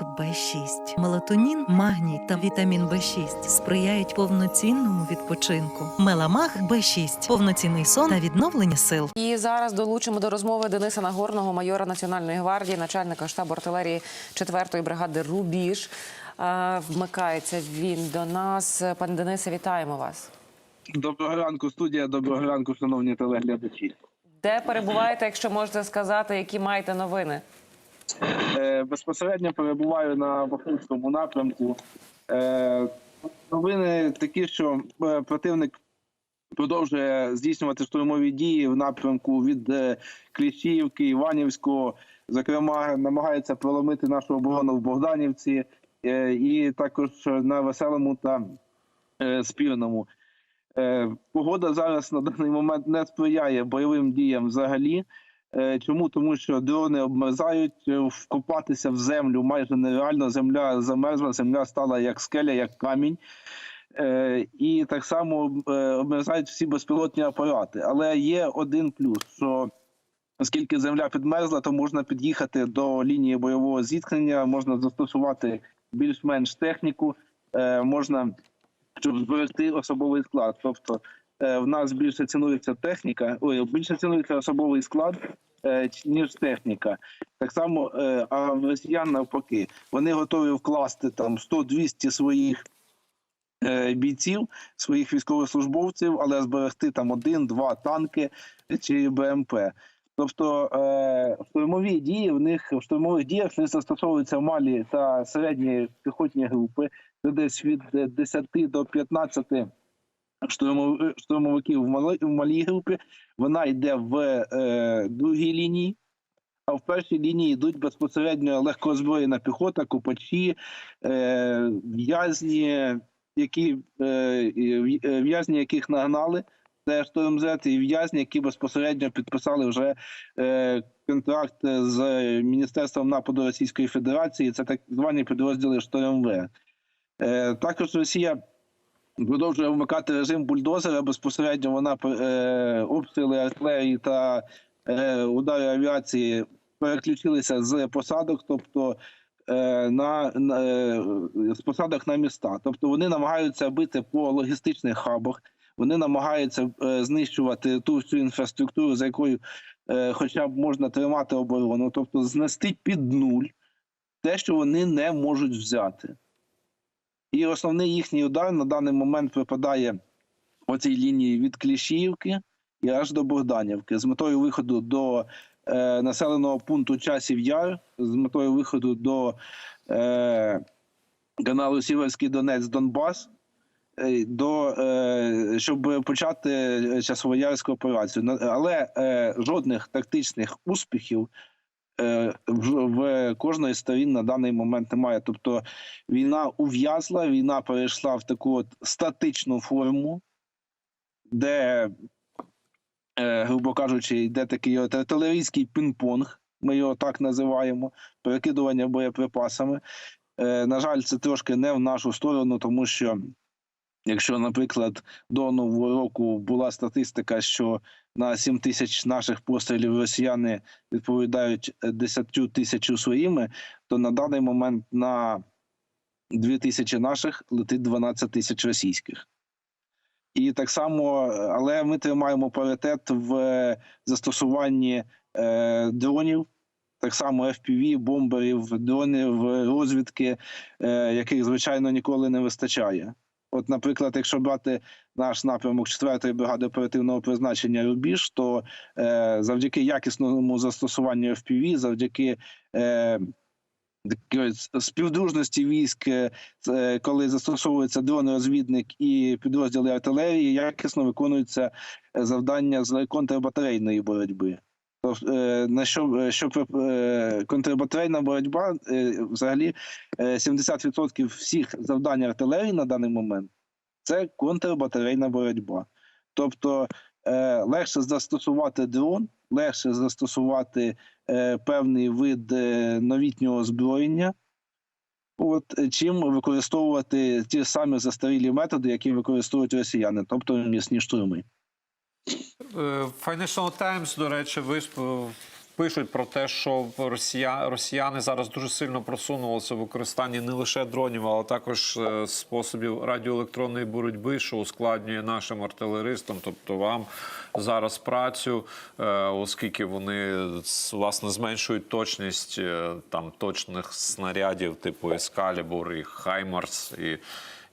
Меламах Б6. Мелатонін, магній та вітамін Б6 сприяють повноцінному відпочинку. Меламах Б6 повноцінний сон та відновлення сил. І зараз долучимо до розмови Дениса Нагорного, майора Національної гвардії, начальника штабу артилерії 4-ї бригади Рубіж. Вмикається він до нас. Пане Денисе, вітаємо вас. Доброго ранку, студія. Доброго ранку, шановні телеглядачі. Де перебуваєте, якщо можете сказати, які маєте новини? Е, безпосередньо перебуваю на Бахмутському напрямку. Е, новини такі, що е, противник продовжує здійснювати штурмові дії в напрямку від Кліщіївки, Іванівського. Зокрема, намагається проломити нашу оборону в Богданівці і також на Веселому та Спірному. Погода зараз на даний момент не сприяє бойовим діям взагалі. Е, Чому? Тому що дрони обмерзають, е, вкопатися в землю майже нереально. Земля замерзла, земля стала як скеля, як камінь. Е, І так само обмерзають всі безпілотні апарати. Але є один плюс: що оскільки земля підмерзла, то можна під'їхати до лінії бойового зіткнення, можна застосувати більш-менш техніку, можна щоб зберегти особовий склад. Тобто в нас більше цінується техніка, ой, більше цінується особовий склад, ніж техніка. Так само, е, а в росіян навпаки, вони готові вкласти там 100-200 своїх. е, Бійців своїх військовослужбовців, але зберегти там один-два танки чи БМП. Тобто е, штурмові дії в них в штурмових діях не застосовуються малі та середні піхотні групи це десь від е, 10 до 15 штурмов- штурмовиків в малій, в малій групі. Вона йде в е, другій лінії, а в першій лінії йдуть безпосередньо легкозброєна піхота, купачі, е, в'язні, які е, е, в'язні, яких нагнали. Це штормзет і в'язні, які безпосередньо підписали вже е, контракт з Міністерством нападу Російської Федерації. Це так звані підрозділи «Штормв». Е, також Росія продовжує вмикати режим бульдозера. Безпосередньо вона е, обстріли артилерії та е, удари авіації переключилися з посадок, тобто е, на, на е, з посадок на міста. Тобто вони намагаються бити по логістичних хабах. Вони намагаються е, знищувати ту всю інфраструктуру, за якою е, хоча б можна тримати оборону, тобто знести під нуль те, що вони не можуть взяти. І основний їхній удар на даний момент випадає по цій лінії від Кліщіївки і аж до Богданівки з метою виходу до е, населеного пункту Часів Яр, з метою виходу до е, каналу Сіверський Донець Донбас. е, До е, щоб почати часовоярську операцію, але е, жодних тактичних успіхів в, в кожної сторін на даний момент немає. Тобто війна ув'язла, війна перейшла в таку от статичну форму, де, е, грубо кажучи, йде такий от артилерійський пінг-понг, ми його так називаємо, перекидування боєприпасами. Е, на жаль, це трошки не в нашу сторону, тому що. Якщо, наприклад, до нового року була статистика, що на 7 тисяч наших пострілів росіяни відповідають 10 тисячу своїми, то на даний момент на 2 тисячі наших летить 12 тисяч російських. І так само, але ми тримаємо паритет в застосуванні е, дронів, так само FPV, бомберів, дронів розвідки, е, яких звичайно ніколи не вистачає. От, наприклад, якщо брати наш напрямок 4-ї бригади оперативного призначення Рубіж, то е, завдяки якісному застосуванню FPV, завдяки е, співдружності військ, е, коли застосовується дрон-розвідник і підрозділи артилерії, якісно виконуються е, завдання з контрбатарейної боротьби. Е, на що, е, що е, контрбатарейна боротьба, взагалі е, 70% всіх завдань артилерії на даний момент це контрбатарейна боротьба. Тобто легше застосувати дрон, легше застосувати певний вид новітнього озброєння, от, чим використовувати ті самі застарілі методи, які використовують росіяни, тобто місні штурми. Е, Financial Times, до речі, висп- пишуть про те, що росія... росіяни зараз дуже сильно просунулися в використанні не лише дронів, але також е, способів радіоелектронної боротьби, що ускладнює нашим артилеристам, тобто вам зараз працю, е, оскільки вони власне зменшують точність там точних снарядів, типу Ескалібур і Хаймарс і.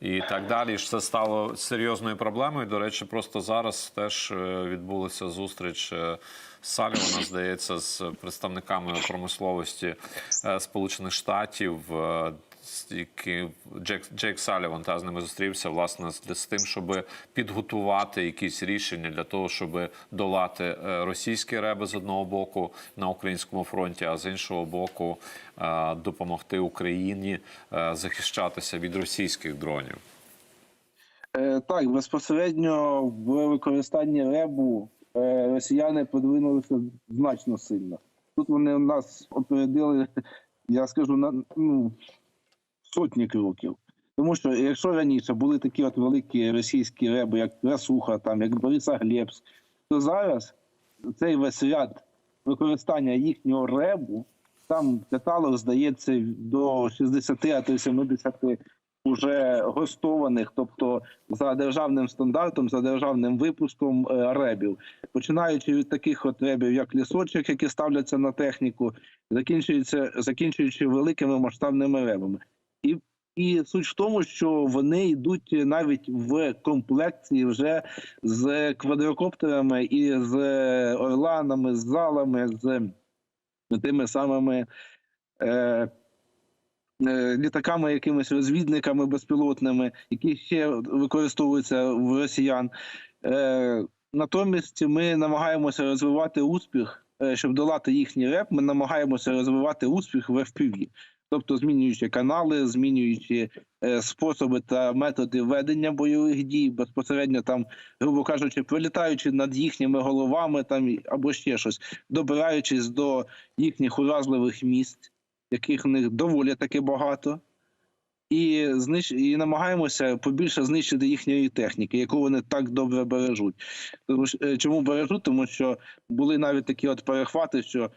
І так далі, це стало серйозною проблемою. До речі, просто зараз теж е, відбулася зустріч е, Салівана, здається, з представниками промисловості е, Сполучених Штатів. Які Джек Джейк Саліван та з ними зустрівся власне з, тим, щоб підготувати якісь рішення для того, щоб долати е, російські реби з одного боку на українському фронті, а з іншого боку е, допомогти Україні е, захищатися від російських дронів. Так, безпосередньо в використанні ребу росіяни подвинулися значно сильно. Тут вони нас опередили, я скажу, на ну, сотні кроків. Тому що якщо раніше були такі от великі російські реби, як Красуха, там, як Борисоглебськ, то зараз цей весь ряд використання їхнього ребу, там каталог здається до 60, а то й 70 уже гостованих, тобто за державним стандартом, за державним випуском е, ребів, починаючи від таких от ребів, як лісочок, які ставляться на техніку, закінчується, закінчуючи великими масштабними ребами. І, суть в тому, що вони йдуть навіть в комплекції вже з квадрокоптерами і з орланами, з залами, з тими самими. Е, е, літаками, якимись розвідниками безпілотними, які ще використовуються в росіян. Е, Натомість ми намагаємося розвивати успіх, е, щоб долати їхній реп. Ми намагаємося розвивати успіх в FPV. Тобто змінюючи канали, змінюючи е, способи та методи ведення бойових дій, безпосередньо там, грубо кажучи, прилітаючи над їхніми головами там або ще щось, добираючись до їхніх уразливих місць, яких в них доволі таки багато, і знищ... і намагаємося побільше знищити їхньої техніки, яку вони так добре бережуть. Тому е, Чому бережуть? Тому що були навіть такі от перехвати, що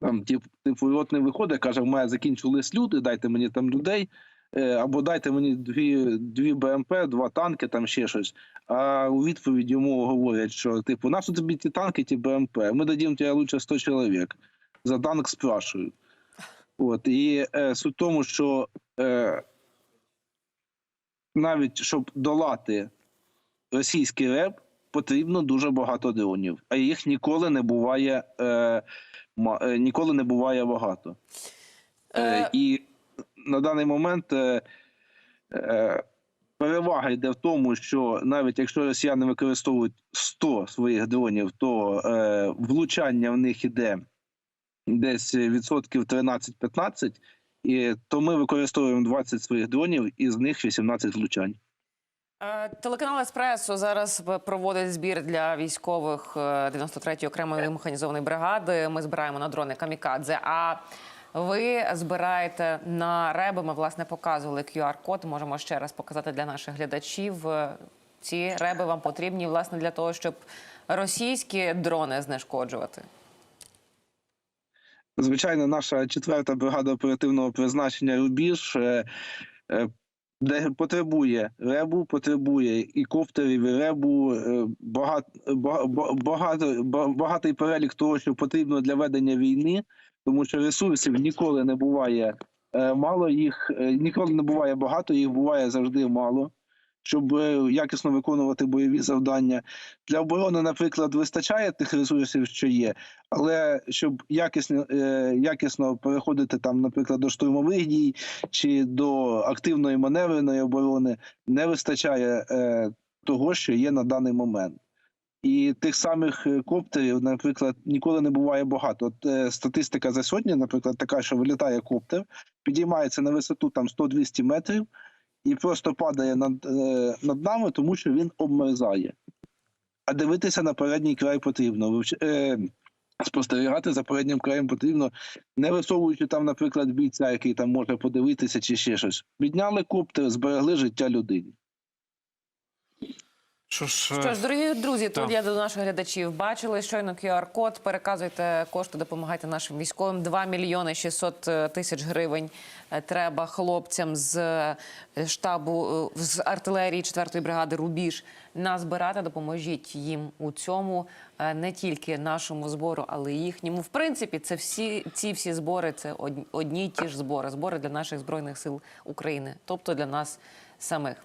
там тип, типу рот не виходить, каже, в мене закінчились люди, дайте мені там людей. е, Або дайте мені дві, дві БМП, два танки, там ще щось. А у відповідь йому говорять, що типу, нащо тобі ті танки, ті БМП? Ми дадим тебе лучше 100 чоловік. За танк спрашують. От і е, суть в тому, що е, навіть щоб долати російський реп, потрібно дуже багато дронів, а їх ніколи не буває, е, ніколи не буває багато. Е, Е, і на даний момент е, е, перевага йде в тому, що навіть якщо росіяни використовують 100 своїх дронів, то е, влучання в них іде десь відсотків 13-15, і то ми використовуємо 20 своїх дронів, і з них 18 влучань. Е, Телеканал Еспресо зараз проводить збір для військових е, 93-ї окремої механізованої бригади. Ми збираємо на дрони камікадзе. А ви збираєте на реби. Ми власне показували QR-код. Можемо ще раз показати для наших глядачів. Е, Ці реби вам потрібні власне для того, щоб російські дрони знешкоджувати. Звичайно, наша четверта бригада оперативного призначення Рубіж. Е, е, Де потребує ребу, потребує і коптерів, і ребу, багат, багато, багато, ба- багатий перелік того, що потрібно для ведення війни, тому що ресурсів ніколи не буває е, мало, їх е, ніколи не буває багато, їх буває завжди мало, щоб е, якісно виконувати бойові завдання. Для оборони, наприклад, вистачає тих ресурсів, що є, але щоб якісно, е, якісно переходити там, наприклад, до штурмових дій чи до активної маневреної оборони, не вистачає е, того, що є на даний момент. І тих самих коптерів, наприклад, ніколи не буває багато. От е, статистика за сьогодні, наприклад, така, що вилітає коптер, підіймається на висоту там 100-200 метрів і просто падає над, е, над нами, тому що він обмерзає. А дивитися на передній край потрібно. Е, спостерігати за переднім краєм потрібно, не висовуючи там, наприклад, бійця, який там може подивитися чи ще щось. Підняли коптер, зберегли життя людині. Що ж, Що ж, дорогі друзі, тут я до наших глядачів бачили щойно QR-код. Переказуйте кошти, допомагайте нашим військовим. 2 мільйони 600 тисяч гривень е, треба хлопцям з е, штабу е, з артилерії 4-ї бригади Рубіж назбирати. Допоможіть їм у цьому е, не тільки нашому збору, але й їхньому. В принципі, це всі ці всі збори. Це одні й ті ж збори. Збори для наших збройних сил України, тобто для нас самих.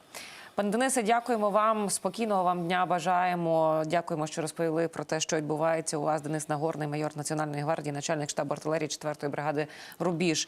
Пане Денисе, дякуємо вам. Спокійного вам дня бажаємо. Дякуємо, що розповіли про те, що відбувається у вас. Денис Нагорний, майор Національної гвардії, начальник штабу артилерії 4-ї бригади Рубіж.